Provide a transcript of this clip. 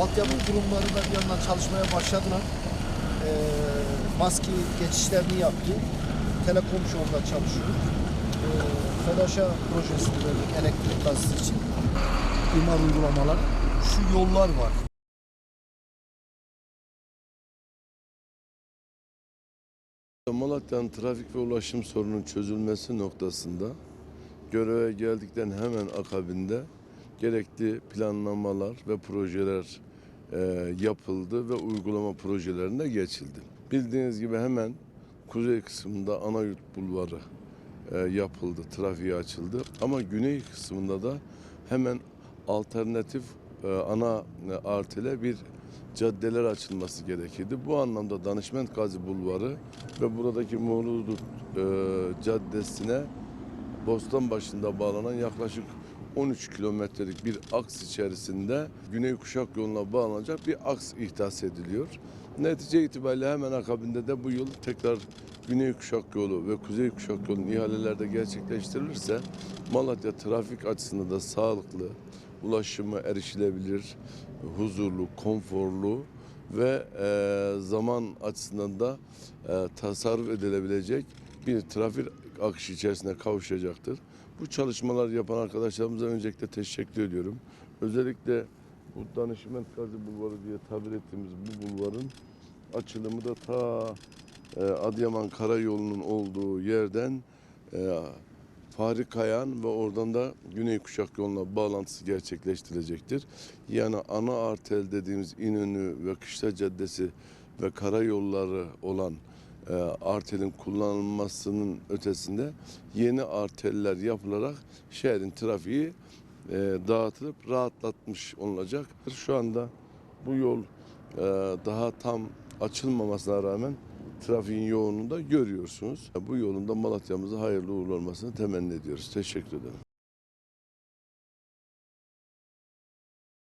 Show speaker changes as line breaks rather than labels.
altyapı kurumları da bir yandan çalışmaya başladılar. Ee, maski geçişlerini yaptı. Telekom şu anda çalışıyor. Ee, FEDAŞ'a projesini verdik elektrik gazı için. İmar uygulamalar. Şu yollar var.
Malatya'nın trafik ve ulaşım sorunun çözülmesi noktasında göreve geldikten hemen akabinde gerekli planlamalar ve projeler e, yapıldı ve uygulama projelerine geçildi. Bildiğiniz gibi hemen kuzey kısmında Anayurt Bulvarı e, yapıldı, trafiğe açıldı. Ama güney kısmında da hemen alternatif e, ana e, bir caddeler açılması gerekirdi. Bu anlamda Danışment Gazi Bulvarı ve buradaki Muğludut Caddesi'ne Bostan başında bağlanan yaklaşık 13 kilometrelik bir aks içerisinde Güney Kuşak yoluna bağlanacak bir aks ihdas ediliyor. Netice itibariyle hemen akabinde de bu yıl tekrar Güney Kuşak yolu ve Kuzey Kuşak yolunun ihalelerde gerçekleştirilirse Malatya trafik açısından da sağlıklı, ulaşımı erişilebilir, huzurlu, konforlu ve e, zaman açısından da e, tasarruf edilebilecek bir trafik akışı içerisine kavuşacaktır. Bu çalışmalar yapan arkadaşlarımıza öncelikle teşekkür ediyorum. Özellikle bu Danışment Gazi Bulvarı diye tabir ettiğimiz bu bulvarın açılımı da ta e, Adıyaman Karayolu'nun olduğu yerden e, Fahri Kayan ve oradan da Güney Kuşak yoluna bağlantısı gerçekleştirilecektir. Yani ana artel dediğimiz İnönü ve Kışla Caddesi ve karayolları olan e, artelin kullanılmasının ötesinde yeni arteller yapılarak şehrin trafiği e, dağıtılıp rahatlatmış olacak. Şu anda bu yol e, daha tam açılmamasına rağmen trafiğin yoğunluğunu da görüyorsunuz. Bu yolunda Malatya'mıza hayırlı uğurlu olmasını temenni ediyoruz. Teşekkür ederim.